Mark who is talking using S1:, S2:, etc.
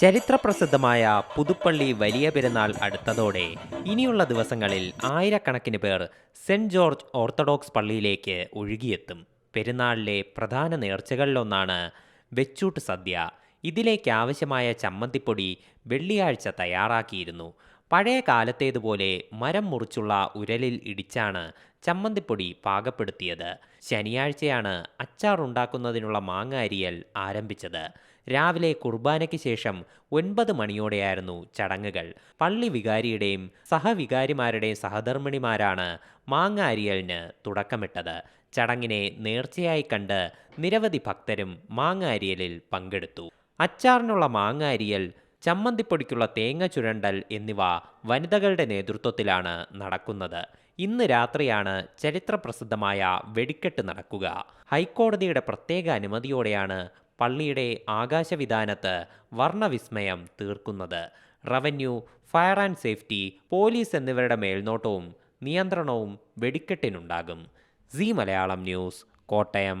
S1: ചരിത്രപ്രസിദ്ധമായ പുതുപ്പള്ളി വലിയ പെരുന്നാൾ അടുത്തതോടെ ഇനിയുള്ള ദിവസങ്ങളിൽ ആയിരക്കണക്കിന് പേർ സെന്റ് ജോർജ് ഓർത്തഡോക്സ് പള്ളിയിലേക്ക് ഒഴുകിയെത്തും. പെരുന്നാളിലെ പ്രധാന നേർച്ചകളിലൊന്നാണ് വെച്ചൂട്ട് സദ്യ. ഇതിലേക്ക് ആവശ്യമായ ചമ്മന്തിപ്പൊടി വെള്ളിയാഴ്ച തയ്യാറാക്കിയിരുന്നു. പഴയ കാലത്തേതുപോലെ മരം മുറിച്ചുള്ള ഉരലിൽ ഇടിച്ചാണ് ചമ്മന്തിപ്പൊടി പാകപ്പെടുത്തിയത്. ശനിയാഴ്ചയാണ് അച്ചാർ ഉണ്ടാക്കുന്നതിനുള്ള മാങ്ങ അരിയൽ ആരംഭിച്ചത്. രാവിലെ കുർബാനയ്ക്ക് ശേഷം ഒൻപത് മണിയോടെയായിരുന്നു ചടങ്ങുകൾ. പള്ളി വികാരിയുടെയും സഹവികാരിമാരുടെയും സഹധർമ്മിണിമാരാണ് മാങ്ങ അരിയലിന് തുടക്കമിട്ടത്. ചടങ്ങിനെ നേർച്ചയായി കണ്ട് നിരവധി ഭക്തരും മാങ്ങ അരിയലിൽ പങ്കെടുത്തു. അച്ചാറിനുള്ള മാങ്ങ അരിയൽ ചമ്മന്തിപ്പൊടിക്കുള്ള തേങ്ങ ചുരണ്ടൽ എന്നിവ വനിതകളുടെ നേതൃത്വത്തിലാണ് നടക്കുന്നത്. ഇന്ന് രാത്രിയാണ് ചരിത്രപ്രസിദ്ധമായ വെടിക്കെട്ട് നടക്കുക. ഹൈക്കോടതിയുടെ പ്രത്യേക അനുമതിയോടെയാണ് പള്ളിയുടെ ആകാശവിധാനത്ത് വർണവിസ്മയം തീർക്കുന്നത്. Revenue fire and safety police എന്നിവരുടെ മേൽനോട്ടവും നിയന്ത്രണവും വെടിക്കെട്ടിനുണ്ടാകും. C Malayalam news Kottayam.